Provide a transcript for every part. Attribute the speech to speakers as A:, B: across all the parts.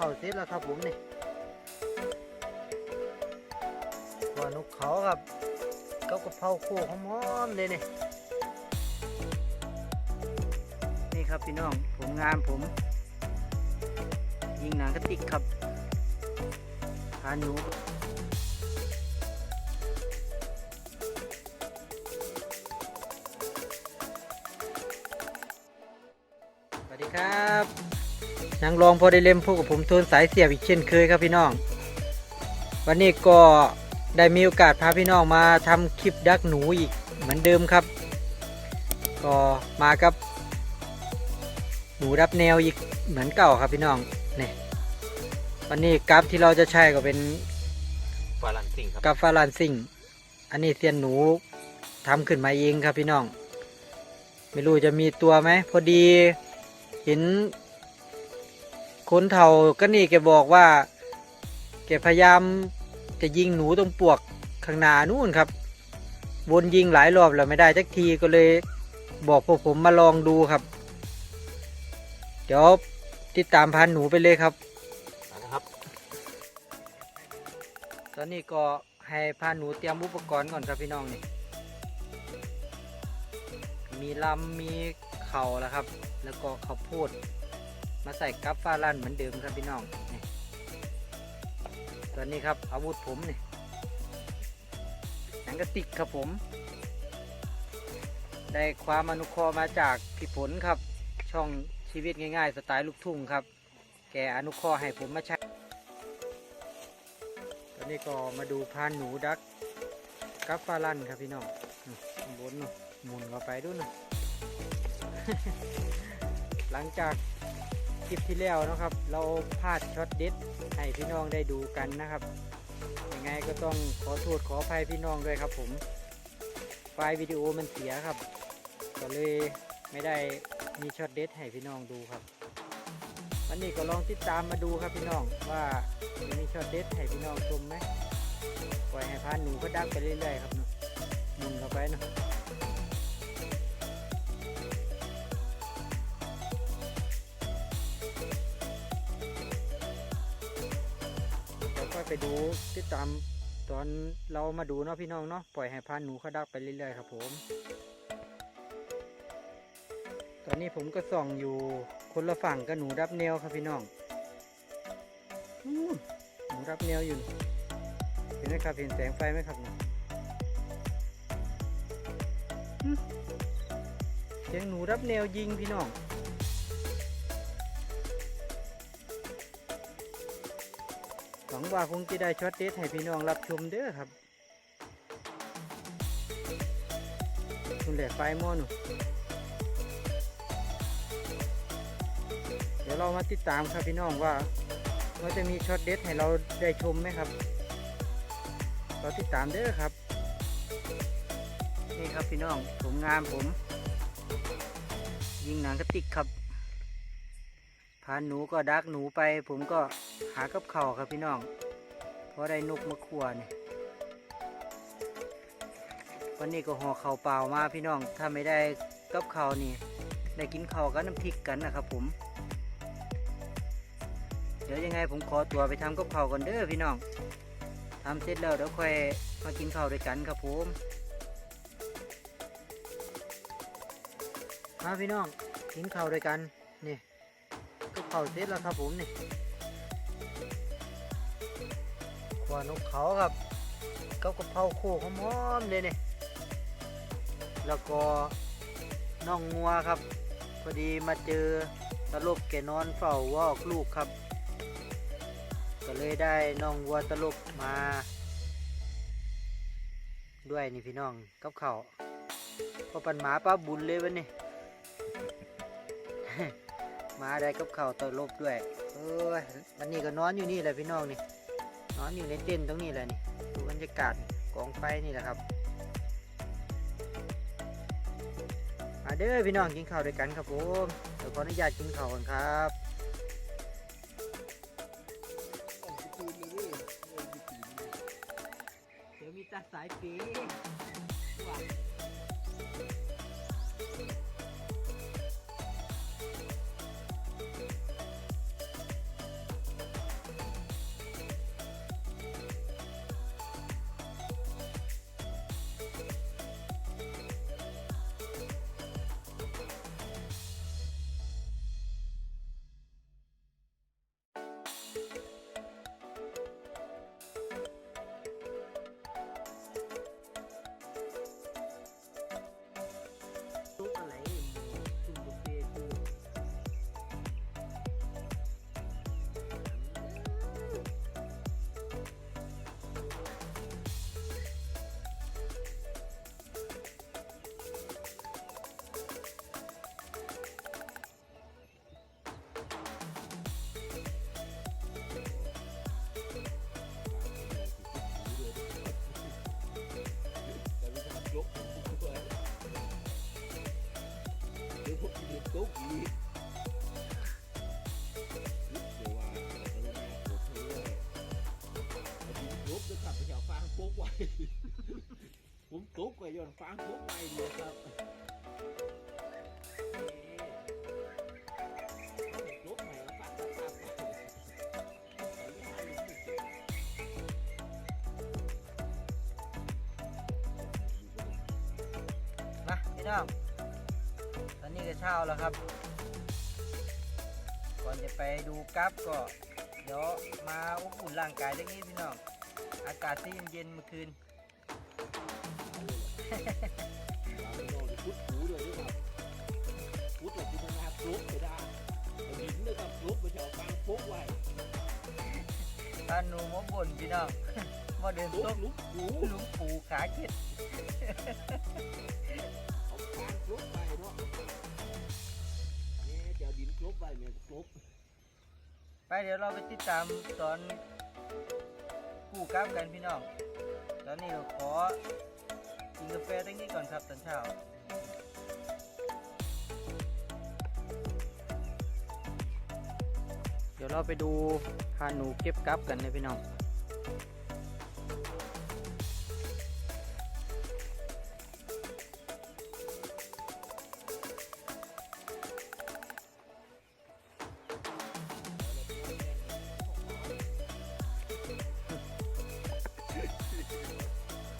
A: เผาเสร็จแล้วครับผมนี่ตัวนกเขาครับกับกะเพราโคหอมๆเลยนี่นี่ครับพี่น้องผมงานผม ยิงหนังกระติกครับพาหนูสวัสดีครับ นางรองพอได้เล่มพวกกับผมโทนสายเสียบอีกเช่นเคยครับพี่น้อง วันนี้ก็ได้มีโอกาสพาพี่น้องมาทำคลิปดักหนูอีกเหมือนเดิมครับ ก็มากับ หนูรับแนวอีกเหมือนเก่าครับพี่น้องนี่วันนี้กราฟที่เราจะใช้ก็เป็น
B: ฟาลันซิงครับ
A: กราฟฟาลานซิงอันนี้เซียนหนูทำขึ้นมาเองครับพี่น้อง ไม่รู้จะมีตัวไหมพอดีเห็น คนเฒ่าก็นี่แกบอกว่า แกพยายามจะยิงหนูตรงปวกข้างหน้านู่นครับวนยิงหลายรอบแล้วไม่ได้สักทีก็เลยบอกพวกผมมาลองดูครับ เดี๋ยวติดตามพันหนูไปเลยครับ
B: นะครับ
A: ตอนนี้ก็ให้พาหนูเตรียมอุปกรณ์ก่อนครับพี่น้องนี่ มีลำมีเข่าแล้วครับ แล้วก็ข้าวโพด มาใส่กับฟาลันเหมือนเดิมครับพี่น้องนี่ตอนนี้ครับอาวุธผมนี่หนังกระติกครับผม ได้ความอนุเคราะห์มาจากพี่ผลครับ ช่องชีวิตง่ายๆ สไตล์ลูกทุ่งครับ แกอนุเคราะห์ให้ผมมาใช้ ตอนนี้ก็มาดูพานหนูดักกับฟาลันครับพี่น้องบนเนาะหมุนเข้าไปดูหนะหลังจาก คลิปที่แล้วนะครับ เราพลาดช็อตเด็ดให้พี่น้องได้ดูกันนะครับ ยังไงก็ต้องขอโทษขออภัยพี่น้องด้วยครับ ผม ไฟล์วิดีโอมันเสียครับ ก็เลยไม่ได้มีช็อตเด็ดให้พี่น้องดูครับ วันนี้ก็ลองติดตามมาดูครับพี่น้องว่าจะมีช็อตเด็ดให้พี่น้องชมไหมปล่อยให้พานหนูก็ดักไปเรื่อยๆครับเนาะมุนเข้าไปเนาะ ไปดูติดตามตอนเรามาดูเนาะพี่น้องเนาะปล่อยให้พานหนูเขาดักไปเรื่อยๆครับผม ตอนนี้ผมก็ส่องอยู่คนละฝั่งกับหนูรับแนวครับพี่น้องหนูรับแนวอยู่เห็นไหมครับเห็นแสงไฟไหมครับเนี่ยเสียงหนูรับแนวยิงพี่น้อง หวังว่าคงจะได้ช็อตเด็ดให้พี่น้องรับชมเด้อครับคุณแหละไฟมอนเดี๋ยวเรามาติดตามครับพี่น้องว่าเราจะมีช็อตเด็ดให้เราได้ชมไหมครับ เราติดตามเด้อครับ นี่ครับพี่น้องผมงามผม ยิงหนังกระติกครับพานหนูก็ดักหนูไปผมก็ หากับเข่าครับพี่น้องเพราะได้นกมาขัวเนี่ยวันนี้ก็ห่อเข่าเปล่ามาพี่น้อง ถ้าไม่ได้กับเข่านี่ ได้กินเข้ากับน้ำพริกกันนะครับผม เดี๋ยวยังไงผมขอตัวไปทำกับเขาก่อนเด้อพี่น้องทำเสร็จแล้วเดี๋ยวค่อยมากินข้าวด้วยกันครับผมมาพี่น้องกินข้าวด้วยกันนี่กับข้าวเสร็จแล้วครับผมนี่ ขวานกเขาครับกับกะเพราโคกหอมๆเลยเนี่แล้วก็น่องงัวครับ พอดีมาเจอตะลบแกนอนเฝ้าวอกลูกครับ ก็เลยได้น้องวัวตะลบมา ด้วยนี่พี่น้องกับเขาพอปันหมาป้าบุญเลยวันนี้ มาได้กับเขาวตะลบด้วยเออวันนี้ก็นอนอยู่นี่แหละพี่น้องนี่นอนอยู่ในเต็นท์ตรงนี้แหละนี่ดูบรรยากาศกองไฟนี่แหละครับมาเด้อพี่น้องกินข้าวด้วยกันครับผมเดี๋ยวขออนุญาตกินข้าวก่อนครับเดี๋ยวมีตาสายปี
C: gì lúc vừa có lúc nào cuộc thi này cúp tôi cầm theo phán cốt quay cũng cốt quay vô phán cốt quay được không Nè, thấy không? กไม้ลงไปเก็บ
A: มาพี่น้องตอนนี้ก็เช้าแล้วครับ ก่อนจะไปดูกราฟก็ เดี๋ยวมาอบอุ่นร่างกายเล็กนี้พี่น้อง อากาศที่เย็นๆเมื่อคืน
C: เราไม่โน่นพุดหูด้วยด้วยครับพุดแบบที่มันนาฟลุกไปได้เอาหินด้วยครับฟลุกไปจะเอาฟางฟุกไว้
A: ถ้าหนูมาบ่นพี่น้องมาเดิน
C: ลุก
A: ตก
C: ลุกหู
A: หลุมปูขาเข็ด
C: กไปเมียฟลุก
A: ไปเดี๋ยวเราไปติดตามตอนกู้กราฟกันพี่น้อง ตอนนี้เราขอกินกาแฟตั้งนี้ก่อนครับตอนเช้าเดี๋ยวเราไปดูพาหนูเก็บกราฟกันเลยพี่น้อง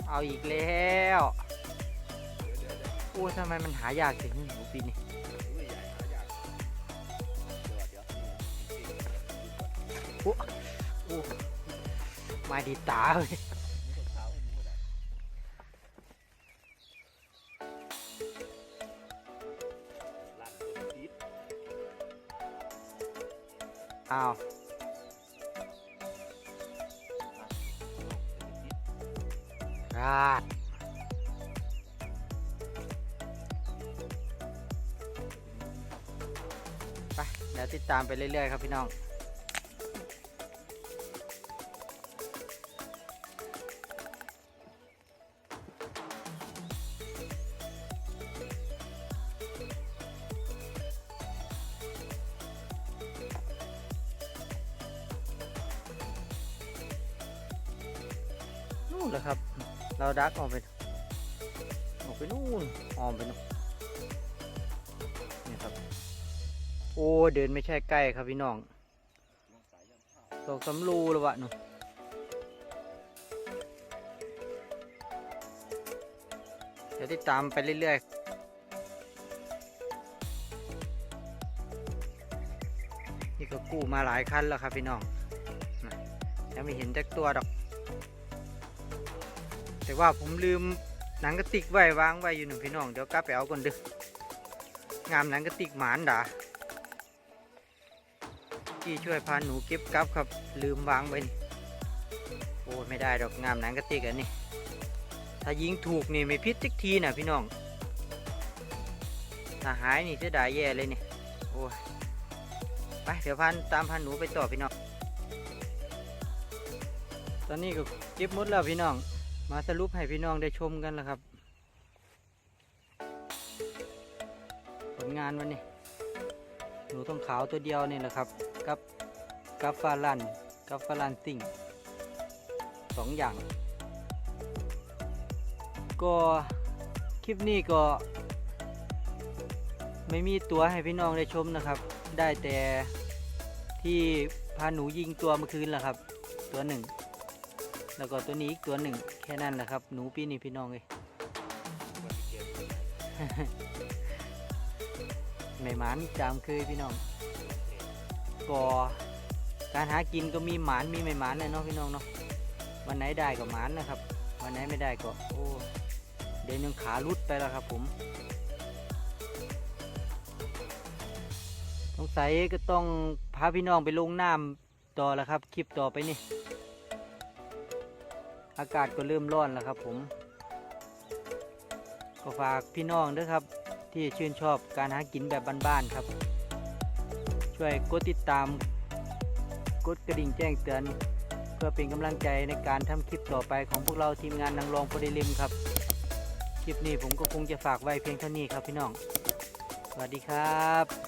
A: เอาอีกแล้วอู้ทำไมมันหายากถึงหูปีนี้อู้อู้มาดีตาเลยอ้าวาดไปเดี๋ยวติดตามไปเรื่อย ๆ ครับพี่น้องนู่นเลยครับ เราดักออกไปออกไปนู่นออมไปนู่นนี่ครับ โอ้เดินไม่ใช่ใกล้ครับพี่น้องสองสามรูแล้ววะหนูเดี๋ยวติดตามไปเรื่อยๆนี่ก็กู้มาหลายคันแล้วครับพี่น้องยังไม่เห็นจักตัวดอก แต่ว่าผมลืมหนังกระติกไว้วางไว้อยู่หนึ่งพี่น้องเดี๋ยวกลับไปเอาก่อนดึกงามหนังกระติกหมานด่าที่ช่วยพาหนูเก็บกลับครับลืมวางไว้โอ้ไม่ได้ดอกงามหนังกระติกอันนี้ถ้ายิงถูกนี่ไม่พิษสักทีนะพี่น้องถ้าหายนี่เสียดายแย่เลยนี่โอ้ยไปเดี๋ยวพันตามพันหนูไปต่อพี่น้องตอนนี้ก็เก็บหมดแล้วพี่น้อง มาสรุปให้พี่น้องได้ชมกันแล้วครับ ผลงานวันนี้ หนูต้องขาวตัวเดียวนี่แหละครับ กับกับฟาลันกับฟาลันติ่งสองอย่าง ก็คลิปนี้ก็ ไม่มีตัวให้พี่น้องได้ชมนะครับ ได้แต่ที่พาหนูยิงตัวเมื่อคืนแหละครับ ตัวหนึ่ง แล้วก็ตัวนี้อีกตัวหนึ่งแค่นั้นแหละครับ หนูปีนี้พี่น้องเลยไม่หมานจามเคยพี่น้องก็การหากินก็มีหมานมีไม่หมานเลยเนาะพี่น้องเนาะวันไหนได้ก็หมานนะครับวันไหนไม่ได้ก็โอ้เดินยังขาลุดไปแล้วครับผมสงสัยก็ต้องพาพี่น้องไปลงน้ำต่อแล้วครับ คลิปต่อไปนี่ อากาศก็เริ่มร้อนแล้วครับผม ก็ฝากพี่น้องด้วยครับ ที่ชื่นชอบการหากินแบบบ้านๆครับ ช่วยกดติดตาม กดกระดิ่งแจ้งเตือน เพื่อเป็นกำลังใจในการทำคลิปต่อไปของพวกเราทีมงานนางรองโปรดิลิมครับ คลิปนี้ผมก็คงจะฝากไว้เพียงเท่านี้ครับพี่น้อง สวัสดีครับ